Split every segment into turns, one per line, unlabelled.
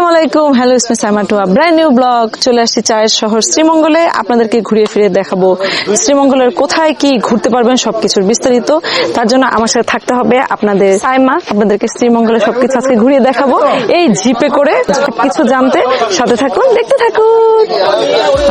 আসসালামু আলাইকুম। হ্যালো ইসমি সাইমা ব্র্যান্ড নিউ ব্লগ চলে আসছি চায়ের শহর শ্রীমঙ্গলে। আপনাদেরকে ঘুরিয়ে ফিরিয়ে দেখাবো শ্রীমঙ্গলের কোথায় কি ঘুরতে পারবেন সবকিছুর বিস্তারিত। তার জন্য আমার সাথে থাকতে হবে আপনাদের সাইমা। আপনাদেরকে শ্রীমঙ্গলের সবকিছু আজকে ঘুরিয়ে দেখাবো। এই জিপে করে সবকিছু জানতে সাথে থাকুন, দেখতে থাকুন।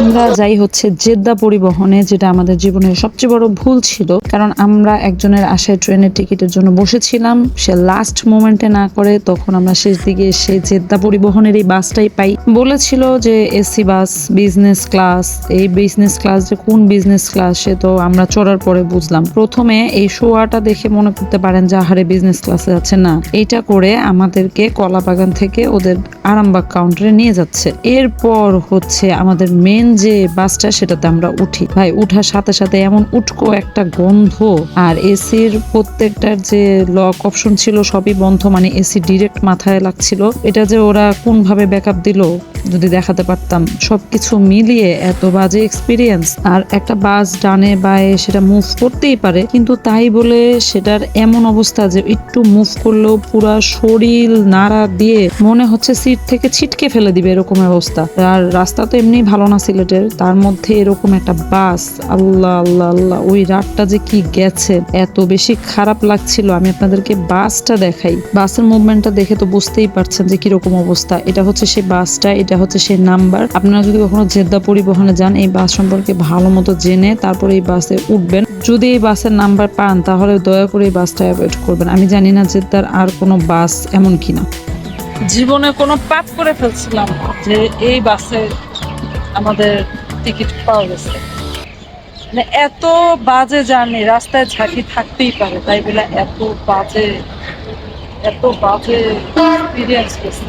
আমরা যাই হচ্ছে জেদ্দা পরিবহনে, যেটা আমাদের জীবনের সবচেয়ে বড় ভুল ছিল। কারণ আমরা একজনের আশায় ট্রেনের টিকিটের জন্য বসেছিলাম। সে লাস্ট মোমেন্টে না করে তখন আমরা শেষ দিকে এসে জেদ্দা পরিবহনের এই বাসটাই পাই। বলেছিল যে এসি বাস বিজনেস ক্লাস এই বিজনেস ক্লাস যে কোন বিজনেস ক্লাস সে তো আমরা চড়ার পরে বুঝলাম। প্রথমে এই শোয়াটা দেখে মনে করতে পারেন যে, আহারে বিজনেস ক্লাসে যাচ্ছে না। এইটা করে আমাদেরকে কলা বাগান থেকে ওদের আরামবাগ কাউন্টারে নিয়ে যাচ্ছে। এরপর হচ্ছে আমাদের মেন যে বাসটা সেটাতে আমরা উঠি। ভাই, উঠার সাথে সাথে এমন উটকো একটা গন্ধ। আর এসির প্রত্যেকটার যে লক অপশন ছিল সবই বন্ধ মানে এসি ডিরেক্ট মাথায় লাগছিল। এটা যে ওরা কোন ভাবে ব্যাকআপ দিল, যদি দেখাতে পারতাম। সবকিছু মিলিয়ে এত বাজে এক্সপিরিয়েন্স আর একটা বাস ডানে বায়ে সেটা মুভ করতেই পারে, কিন্তু তাই বলে সেটার এমন অবস্থা যে একটু মুভ করলেও পুরা শরীর নাড়া দিয়ে মনে হচ্ছে সিট থেকে ছিটকে ফেলে দিবে এরকম অবস্থা। আর রাস্তা তো এমনি ভালো না সিলেটের, তার মধ্যে এরকম একটা বাস আল্লাহ আল্লাহ আল্লাহ, ওই রাতটা যে কি গেছে, এত বেশি খারাপ লাগছিল। আমি আপনাদেরকে বাসটা দেখাই। বাসের মুভমেন্টটা দেখে তো বুঝতেই পারছেন যে কীরকম অবস্থা। এটা হচ্ছে সেই বাসটা, এটা হচ্ছে সেই নাম্বার। আপনারা যদি কখনো জেদ্দা পরিবহনে যান, এই বাস সম্পর্কে ভালো মতো জেনে তারপরে এই বাসে উঠবেন। যদি এই বাসের নাম্বার পান, তাহলে দয়া করে এই বাসটা অ্যাভয়েড করবেন। আমি জানি না জেদ্দার আর কোনো বাস এমন কিনা।
জীবনে কোনো পাপ করে ফেলছিলাম যে এই বাসে আমাদের টিকিট পাওয়া গেছে। মানে এত বাজে জার্নি, রাস্তায় ঝাঁকি থাকতেই পারে, তাই বলে এত বাজে এত বাজে এক্সপিরিয়েন্স গেছে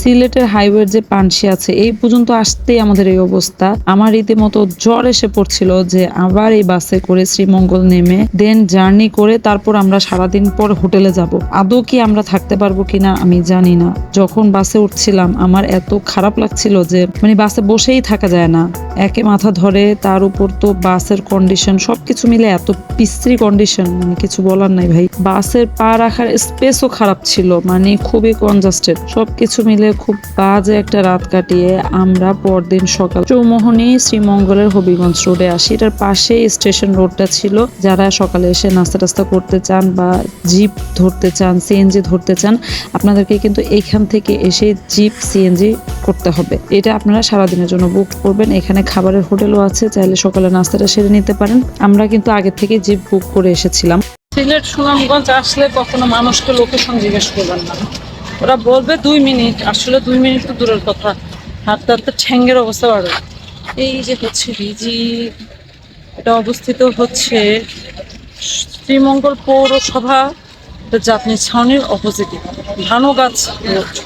সিলেটের হাইওয়ের যে পানসি আছে, এই পর্যন্ত আসতেই আমাদের এই অবস্থা। আমার রীতিমতো জ্বর এসে পড়ছিল যে আবার এই বাসে করে শ্রীমঙ্গল নেমে দেন জার্নি করে তারপর আমরা সারাদিন পর হোটেলে যাব। আদৌ কি আমরা থাকতে পারব কিনা আমি জানি না। যখন বাসে উঠছিলাম, আমার এত খারাপ লাগছিল যে মানে বাসে বসেই থাকা যায় না। একে মাথা ধরে, তার উপর তো বাসের কন্ডিশন সবকিছু মিলে এত পিস্ত্রি কন্ডিশন মানে কিছু বলার নাই ভাই। বাসের পা রাখার স্পেসও খারাপ ছিল মানে খুবই কনজাস্টেড সবকিছু মিলে খুব বাজে একটা রাত কাটিয়ে আমরা পরদিন সকাল চৌমোহনী শ্রীমঙ্গলের হবিগঞ্জ রোডে আসি। এটার পাশেই স্টেশন রোডটা ছিল। যারা সকালে এসে নাস্তা টাস্তা করতে চান বা জিপ ধরতে চান সিএনজি ধরতে চান, আপনাদেরকে কিন্তু এইখান থেকে এসে জিপ সিএনজি করতে হবে। এটা আপনারা সারাদিনের জন্য বুক করবেন। এখানে খাবারের হোটেলও আছে। চাইলে সকালে নাস্তাটা সেরে নিতে পারেন। আমরা কিন্তু আগে থেকে জিপ বুক করে এসেছিলাম।
সিলেট সুনামগঞ্জ আসলে কখনো মানুষকে লোকেশন জিজ্ঞেস করবেন না। ওরা বলবে দুই মিনিট, আসলে দুই মিনিট তো দূরের কথা। হাঁটতে হাঁটতে ঠ্যাঙ্গের অবস্থা বাড়ে। এই যে হচ্ছে রিজি এটা অবস্থিত হচ্ছে শ্রীমঙ্গল পৌরসভা। জাতনি ছাউনির অপোজিটে ধানগাছ রোড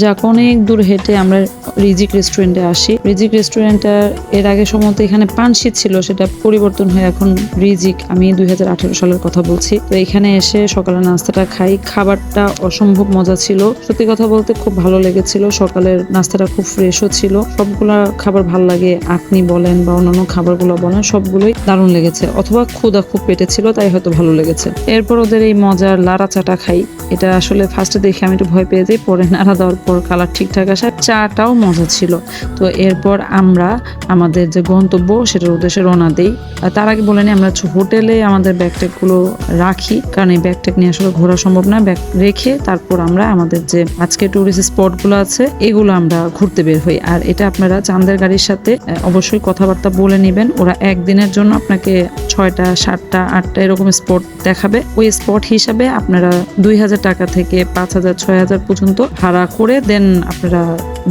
যাক, অনেক দূর হেঁটে আমরা রিজিক রেস্টুরেন্টে আসি। রিজিক রেস্টুরেন্টটা এর আগে সম্ভবত এখানে পানশিট ছিল, সেটা পরিবর্তন হয়ে এখন রিজিক। আমি দু হাজার আঠারো সালের কথা বলছি। তো এখানে এসে সকালে নাস্তাটা খাই। খাবারটা অসম্ভব মজা ছিল। সত্যি কথা বলতে খুব ভালো লেগেছিল। সকালের নাস্তাটা খুব ফ্রেশও ছিল। সবগুলা খাবার ভালো লাগে, আপনি বলেন বা অন্যান্য খাবারগুলো বলেন, সবগুলোই দারুণ লেগেছে। অথবা ক্ষুদা খুব পেটে ছিল, তাই হয়তো ভালো লেগেছে। এরপর ওদের এই মজার লাড়া চাটা খাই। এটা আসলে ফার্স্টে দেখে আমি একটু ভয় পেয়ে যাই, পরে নাড়া দেওয়ার পর কালার ঠিকঠাক আসা। চাটাও মজা ছিল। তো এরপর আমরা আমাদের যে গন্তব্য, সেটার উদ্দেশ্যে রওনা দিই। আর তার আগে বলে নিই, আমরা হোটেলে আমাদের ব্যাগট্যাগগুলো রাখি। কারণ এই ব্যাগট্যাগ নিয়ে আসলে ঘোরা সম্ভব না। ব্যাগ রেখে তারপর আমরা আমাদের যে আজকে টুরিস্ট স্পটগুলো আছে, এগুলো আমরা ঘুরতে বের হই। আর এটা আপনারা চাঁদের গাড়ির সাথে অবশ্যই কথাবার্তা বলে নেবেন। ওরা একদিনের জন্য আপনাকে ছয়টা, সাতটা, আটটা এরকম স্পট দেখাবে। ওই স্পট হিসাবে আপনারা দুই হাজার টাকা থেকে পাঁচ হাজার, ছয় হাজার পর্যন্ত ভাড়া করে দেন আপনারা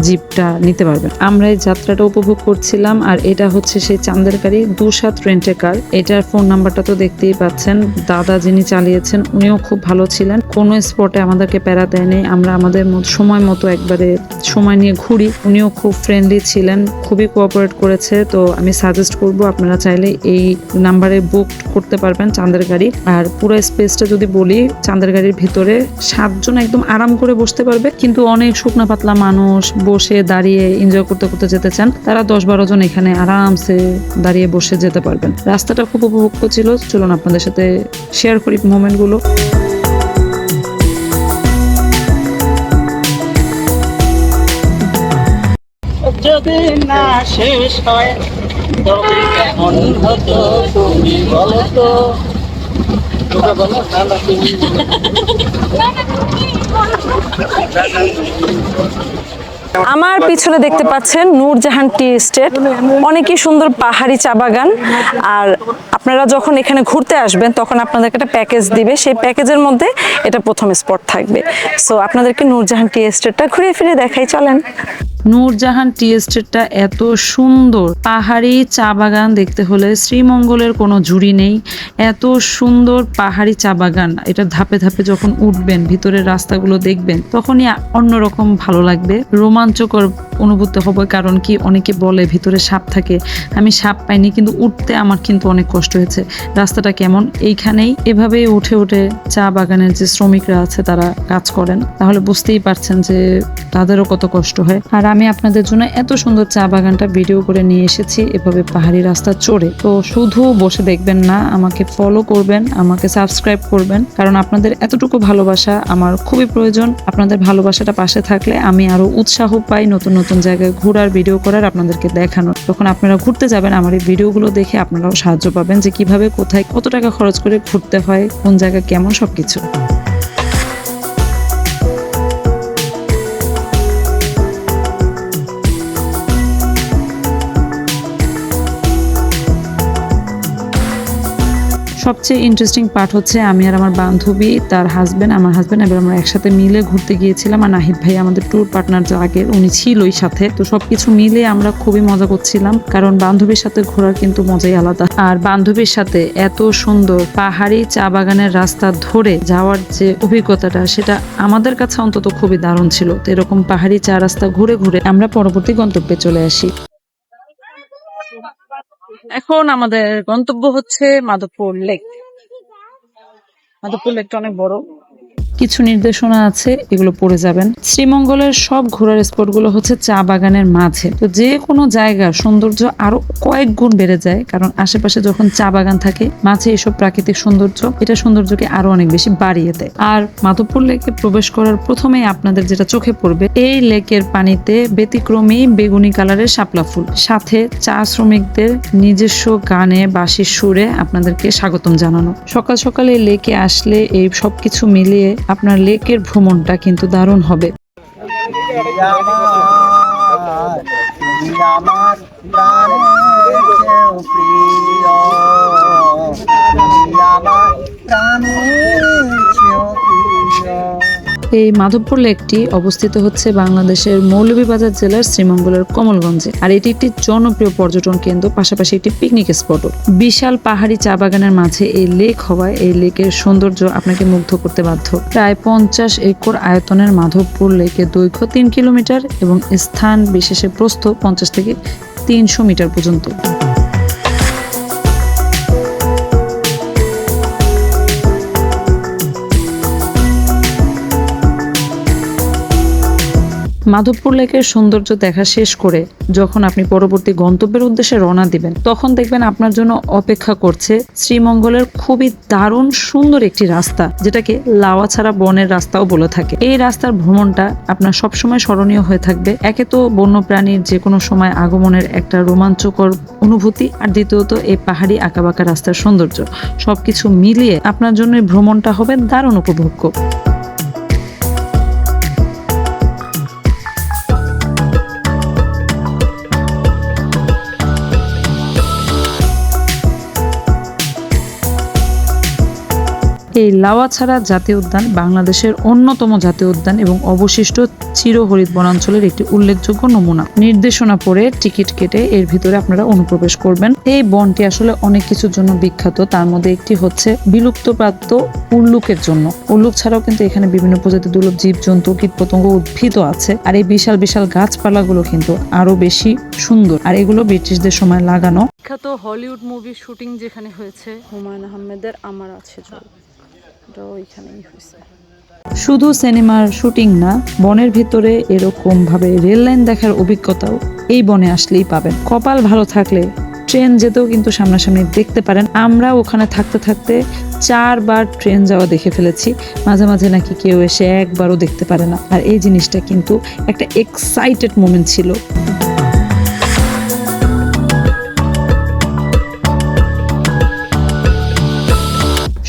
জিপটা নিতে পারবেন। আমরা এই যাত্রাটা উপভোগ করছিলাম আর এটা হচ্ছে সেই চান্দের গাড়ি দুসাত রেন্টে কার। এটার ফোন নাম্বারটা তো দেখতেই পাচ্ছেন। দাদা যিনি চালিয়েছেন, উনিও খুব ভালো ছিলেন। কোনো স্পটে আমাদেরকে প্যারা দেয়নি। আমরা আমাদের সময় মতো একবারে সময় নিয়ে ঘুরি। উনিও খুব ফ্রেন্ডলি ছিলেন, খুবই কোঅপারেট করেছে। তো আমি সাজেস্ট করব, আপনারা চাইলে এই নাম্বারে বুক করতে পারবেন চাঁদের গাড়ি আর পুরো স্পেসটা যদি বলি চাঁদের গাড়ির ভিতরে সাতজন একদম আরাম করে বসতে পারবে। কিন্তু অনেক শুকনো পাতলা মানুষ বসে দাঁড়িয়ে এনজয় করতে করতে যেতে চান। তারা দশ বারো জন এখানে আরামসে দাঁড়িয়ে বসে যেতে পারবেন। রাস্তাটা খুব উপভোগ ছিল। চলুন আপনাদের সাথে শেয়ার করি মোমেন্টগুলো
যদি না শেষ হয়, তবে কেমন হতো তুমি বলো
আমার পিছনে দেখতে পাচ্ছেন নূরজাহান টি এস্টেট। অনেকই সুন্দর পাহাড়ি চা বাগান। আর আপনারা যখন এখানে ঘুরতে আসবেন, তখন আপনাদেরকে একটা প্যাকেজ দিবে। সেই প্যাকেজের মধ্যে এটা প্রথম স্পট থাকবে। সো আপনাদেরকে নূরজাহান টি এস্টেটটা ঘুরে ফিরে দেখাই। চলেন।
নূরজাহান টি এস্টেটটা এত সুন্দর। পাহাড়ি চা বাগান দেখতে হলে শ্রীমঙ্গলের কোনো জুড়ি নেই। এত সুন্দর পাহাড়ি চা বাগান এটা ধাপে ধাপে যখন উঠবেন, ভিতরের রাস্তাগুলো দেখবেন, তখনই অন্যরকম ভালো লাগবে। রোমাঞ্চকর অনুভূতি হবে, কারণ কি অনেকে বলে ভিতরে সাপ থাকে। আমি সাপ পাইনি, কিন্তু উঠতে আমার কিন্তু অনেক কষ্ট হয়েছে। রাস্তাটা কেমন? এইখানেই। এভাবেই উঠে উঠে চা বাগানের যে শ্রমিকরা আছে, তারা কাজ করেন। তাহলে বুঝতেই পারছেন যে তাদেরও কত কষ্ট হয়। আর আমি আপনাদের জন্য এত সুন্দর চা বাগানটা ভিডিও করে নিয়ে এসেছি, এভাবে পাহাড়ি রাস্তা চড়ে। তো শুধু বসে দেখবেন না, আমাকে ফলো করবেন, আমাকে সাবস্ক্রাইব করবেন, কারণ আপনাদের এতটুকু ভালোবাসা আমার খুবই প্রয়োজন। আপনাদের ভালোবাসাটা পাশে থাকলে আমি আরও উৎসাহ পাই নতুন নতুন জায়গায় ঘোরার ভিডিও করার আপনাদেরকে দেখানোর। যখন আপনারা ঘুরতে যাবেন, আমার এই ভিডিওগুলো দেখে আপনারাও সাহায্য পাবেন যে কীভাবে, কোথায় কত টাকা খরচ করে ঘুরতে হয়, কোন জায়গা কেমন সবকিছু। সবচেয়ে ইন্টারেস্টিং পার্ট হচ্ছে আমি আর আমার বান্ধবী, তার হাজবেন্ড আমার হাজবেন্ড এবার আমরা একসাথে মিলে ঘুরতে গিয়েছিলাম। আর নাহিদ ভাই আমাদের ট্যুর পার্টনার যে আগের, উনি ছিলই সাথে। তো সবকিছু মিলে আমরা খুবই মজা করছিলাম। কারণ বান্ধবীর সাথে ঘোরার কিন্তু মজাই আলাদা। আর বান্ধবীর সাথে এত সুন্দর পাহাড়ি চা বাগানের রাস্তা ধরে যাওয়ার যে অভিজ্ঞতাটা, সেটা আমাদের কাছে অন্তত খুবই দারুণ ছিল। তো এরকম পাহাড়ি চা রাস্তা ঘুরে ঘুরে আমরা পরবর্তী গন্তব্যে চলে আসি।
এখন আমাদের গন্তব্য হচ্ছে মাধবপুর লেক। মাধবপুর লেকটা অনেক বড়।
কিছু নির্দেশনা আছে, এগুলো পড়ে যাবেন। শ্রীমঙ্গলের সব ঘোরার স্পটগুলো হচ্ছে চা বাগানের মাঝে। তো যে কোনো জায়গার সৌন্দর্য আরও কয়েক গুণ বেড়ে যায়, কারণ আশেপাশে যখন চা বাগান থাকে, মাঝে এসব প্রাকৃতিক সৌন্দর্য, এটা সৌন্দর্যকে আরও অনেক বেশি বাড়িয়ে দেয়। আর মাধবপুর লেকে প্রবেশ করার প্রথমেই আপনাদের যেটা চোখে পড়বে, এই লেকের পানিতে ব্যতিক্রমী বেগুনি কালারের শাপলা ফুল। সাথে চা শ্রমিকদের নিজস্ব গানে, বাঁশির সুরে আপনাদেরকে স্বাগতম জানানো। সকাল সকালে লেকে আসলে এই সবকিছু মিলিয়ে আপনার লেকের ভ্রমণটা কিন্তু দারুণ হবে।
আমার প্রিয়।
এই মাধবপুর লেকটি অবস্থিত হচ্ছে বাংলাদেশের মৌলভীবাজার জেলার শ্রীমঙ্গলের কমলগঞ্জে। আর এটি একটি জনপ্রিয় পর্যটন কেন্দ্র, পাশাপাশি একটি পিকনিক স্পটও বিশাল পাহাড়ি চা বাগানের মাঝে এই লেক হওয়ায় এই লেকের সৌন্দর্য আপনাকে মুগ্ধ করতে বাধ্য। প্রায় পঞ্চাশ একর আয়তনের মাধবপুর লেকের দৈর্ঘ্য তিন কিলোমিটার এবং স্থান বিশেষে প্রস্থ পঞ্চাশ থেকে তিনশো মিটার পর্যন্ত। মাধবপুর লেকের সৌন্দর্য দেখা শেষ করে যখন আপনি পরবর্তী গন্তব্যের উদ্দেশ্যে রওনা দিবেন, তখন দেখবেন আপনার জন্য অপেক্ষা করছে শ্রীমঙ্গলের খুবই দারুণ সুন্দর একটি রাস্তা, যেটাকে লাওয়া ছাড়া বনের রাস্তাও বলে থাকে। এই রাস্তার ভ্রমণটা আপনার সবসময় স্মরণীয় হয়ে থাকবে। একে তো বন্যপ্রাণীর যে কোনো সময় আগমনের একটা রোমাঞ্চকর অনুভূতি, আর দ্বিতীয়ত এই পাহাড়ি আঁকাবাঁকা রাস্তার সৌন্দর্য। সবকিছু মিলিয়ে আপনার জন্য ভ্রমণটা হবে দারুণ উপভোগ্য। এই লাওয়াছাড়া জাতীয় উদ্যান বাংলাদেশের অন্যতম জাতীয় উদ্যান এবং অবশিষ্ট চিরহরিত বনাঞ্চলের একটি উল্লেখযোগ্য নমুনা। নির্দেশনা পড়ে টিকিট কেটে এর ভিতরে আপনারা অনুপ্রবেশ করবেন। এই বনটি আসলে অনেক কিছুর জন্য বিখ্যাত। তার মধ্যে একটি হচ্ছে বিলুপ্তপ্রাপ্ত উল্লুকের জন্য। উল্লুক ছাড়াও কিন্তু এখানে বিভিন্ন প্রজাতির দুর্লভ জীবজন্তু, কীটপতঙ্গ উদ্ভিদও আছে। আর এই বিশাল বিশাল গাছপালাগুলো কিন্তু আরও বেশি সুন্দর। আর এগুলো ব্রিটিশদের সময় লাগানো।
বিখ্যাত হলিউড মুভির শুটিং যেখানে হয়েছে, হুমায়ুন আহমেদের আমার আছে জল। হয়েছে।
শুধু সিনেমার শুটিং না, বনের ভিতরে এরকম ভাবে রেল লাইন দেখার অভিজ্ঞতাও এই বনে আসলেই পাবেন। কপাল ভালো থাকলে ট্রেন যেতেও কিন্তু সামনাসামনি দেখতে পারেন। আমরা ওখানে থাকতে থাকতে চারবার ট্রেন যাওয়া দেখে ফেলেছি। মাঝে মাঝে নাকি কেউ এসে একবারও দেখতে পারে না। আর এই জিনিসটা কিন্তু একটা এক্সাইটেড মোমেন্ট ছিল।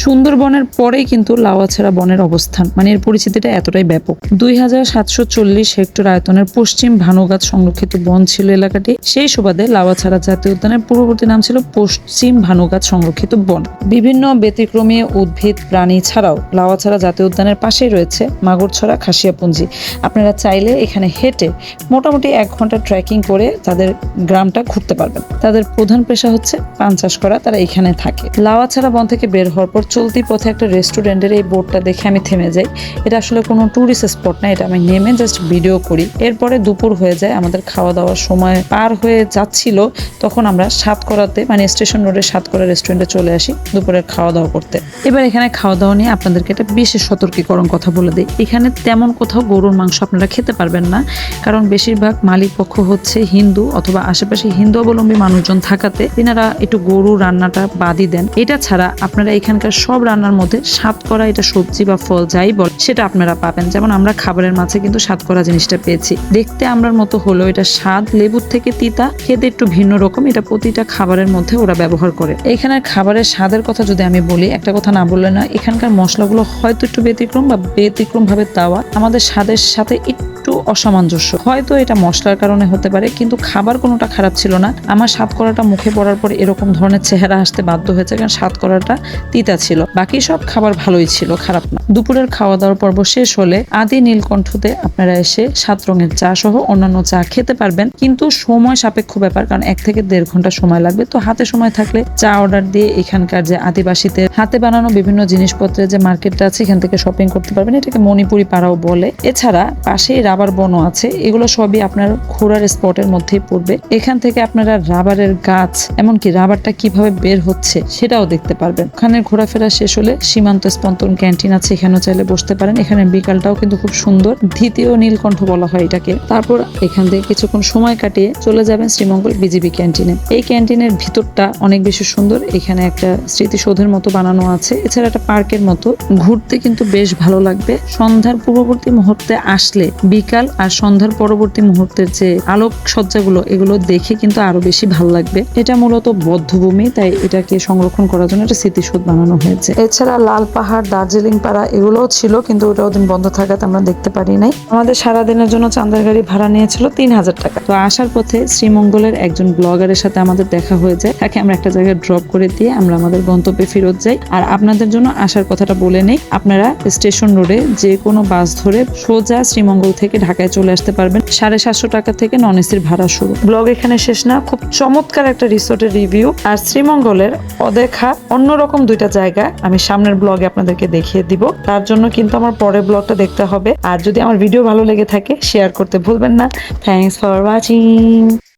সুন্দরবনের পরেই কিন্তু লাউয়াছড়া বনের অবস্থান। মানে এর পরিচিতিটা এতটাই ব্যাপক। দুই হাজার সাতশো চল্লিশ হেক্টর আয়তনের পশ্চিম ভানুগাছ সংরক্ষিত বন ছিল এলাকাটি। সেই সুবাদে লাউয়াছড়া জাতীয় উদ্যানের পূর্ববর্তী নাম ছিল পশ্চিম ভানুগাছ সংরক্ষিত বন। বিভিন্ন ব্যতিক্রমী উদ্ভিদ, প্রাণী ছাড়াও লাউয়াছড়া জাতীয় উদ্যানের পাশেই রয়েছে মাগুরছড়া খাসিয়াপুঞ্জি। আপনারা চাইলে এখানে হেঁটে মোটামুটি এক ঘণ্টা ট্রেকিং করে তাদের গ্রামটা ঘুরতে পারবেন। তাদের প্রধান পেশা হচ্ছে পান চাষ করা, তারা এখানে থাকে। লাওয়াছাড়া বন থেকে বের হওয়ার পর চলতি পথে একটা রেস্টুরেন্টের এই বোর্ডটা দেখে আমি থেমে যাই। এটা আসলে কোনো ট্যুরিস্ট স্পট না, এটা আমি নেমে জাস্ট ভিডিও করি। এরপরে দুপুর হয়ে যায়, আমাদের খাওয়া দাওয়ার সময় পার হয়ে যাচ্ছিল, তখন আমরা সাতকরাতে মানে স্টেশন রোডের সাতকরা রেস্টুরেন্টে চলে আসি দুপুরের খাওয়া দাওয়া করতে। এবার এখানে খাওয়া দাওয়া নিয়ে আপনাদেরকে একটা বিশেষ সতর্কীকরণ কথা বলে দিই। এখানে তেমন কোথাও গরুর মাংস আপনারা খেতে পারবেন না, কারণ বেশিরভাগ মালিক পক্ষ হচ্ছে হিন্দু অথবা আশেপাশে হিন্দু অবলম্বী মানুষজন থাকাতে তিনারা একটু গরু রান্নাটা বাদই দেন। এটা ছাড়া আপনারা এখানকার সব রান্নার মধ্যে সাতকরা এটা সবজি বা ফল যাই বল, সেটা আপনারা পাবেন। যেমন আমরা খাবারের মাঝে কিন্তু সাতকরা জিনিসটা পেয়েছি। দেখতে আমরার মতো হলো এটা স্বাদ, লেবুর থেকে তিতা, খেতে একটু ভিন্ন রকম, এটা প্রতিটা খাবারের মধ্যে ওরা ব্যবহার করে। এখানের খাবারের স্বাদের কথা যদি আমি বলি, একটা কথা না বললে না এখানকার মশলাগুলো হয়তো একটু ব্যতিক্রম বা ব্যতিক্রম ভাবে দেওয়া আমাদের স্বাদের সাথে একটু অসামঞ্জস্য। হয়তো এটা মশলার কারণে হতে পারে, কিন্তু খাবার কোনোটা খারাপ ছিল না। আমার স্বাদ করাটা মুখে পড়ার পর এরকম ধরনের চেহারা আসতে বাধ্য হয়েছে কারণ স্বাদ করাটা তিতা ছিল। বাকি সব খাবার ভালোই ছিল, খারাপ না। দুপুরের খাওয়া দাওয়ার পর্ব শেষ হলে আদি নীলকণ্ঠতে আপনারা এসে সাত রঙের চা সহ অন্যান্য চা খেতে পারবেন। কিন্তু সময় সাপেক্ষ ব্যাপার, কারণ এক থেকে দেড় ঘণ্টা সময় লাগবে। তো হাতে সময় থাকলে চা অর্ডার দিয়ে এখানকার যে আদিবাসীদের হাতে বানানো বিভিন্ন জিনিসপত্রের যে মার্কেটটা আছে, এখান থেকে শপিং করতে পারবেন। এটাকে মণিপুরি পাড়াও বলে। এছাড়া পাশেই রাবার বনও আছে। এগুলো সবই আপনার ঘোরার স্পটের মধ্যেই পড়বে। এখান থেকে আপনারা রাবারের গাছ, এমনকি রাবারটা কীভাবে বের হচ্ছে সেটাও দেখতে পারবেন। ওখানে ঘোরাফেরা শেষ হলে সীমান্ত স্পন্দন ক্যান্টিন আছে, এখানেও চাইলে বসতে পারেন। এখানে বিকালটাও কিন্তু খুব সুন্দর। দ্বিতীয় নীলকণ্ঠ বলা হয় এটাকে। তারপর এখান থেকে কিছুক্ষণ সময় কাটিয়ে চলে যাবেন শ্রীমঙ্গল বিজিবি ক্যান্টিনে। এই ক্যান্টিনের ভিতরটা অনেক বেশি সুন্দর। এখানে একটা স্মৃতিসৌধের মতো বানানো আছে। এছাড়া একটা পার্কের মতো। ঘুরতে কিন্তু বেশ ভালো লাগবে। সন্ধ্যার পূর্ববর্তী মুহূর্তে আসলে বিকাল আর সন্ধ্যার পরবর্তী মুহূর্তের যে আলোক সজ্জাগুলো এগুলো দেখে কিন্তু আরও বেশি ভালো লাগবে। এটা মূলত বদ্ধভূমি তাই এটাকে সংরক্ষণ করার জন্য একটা স্মৃতিসৌধ বানানো হয়েছে। এছাড়া লাল পাহাড় দার্জিলিং পাড়া এগুলোও ছিল কিন্তু ওটা দিন বন্ধ থাকাতে আমরা দেখতে পারি নাই। আমাদের সারা দিনের জন্য চান্দার গাড়ি ভাড়া নিয়েছিল তিন হাজার টাকা। তো আসার পথে শ্রীমঙ্গলের একজন ব্লগারের সাথে আমাদের দেখা হয়ে যায়। তাকে আমরা একটা জায়গায় ড্রপ করে দিয়ে আমরা আমাদের গন্তব্যে ফেরত যাই। আর আপনাদের জন্য আসার কথাটা বলে নেই আপনারা স্টেশন রোডে যে কোনো বাস ধরে সোজা শ্রীমঙ্গল থেকে ঢাকায় চলে আসতে পারবেন। সাড়ে সাতশো টাকা থেকে নন এসির ভাড়া শুরু। ব্লগ এখানে শেষ না, খুব চমৎকার একটা রিসোর্টের রিভিউ। আর শ্রীমঙ্গলের অদেখা অন্যরকম দুইটা জায়গা আমি সামনের ব্লগে আপনাদেরকে দেখিয়ে দিব। তার জন্য কিন্তু আমার পরের ব্লগটা দেখতে হবে। আর যদি আমার ভিডিও ভালো লেগে থাকে শেয়ার করতে ভুলবেন না। Thanks for watching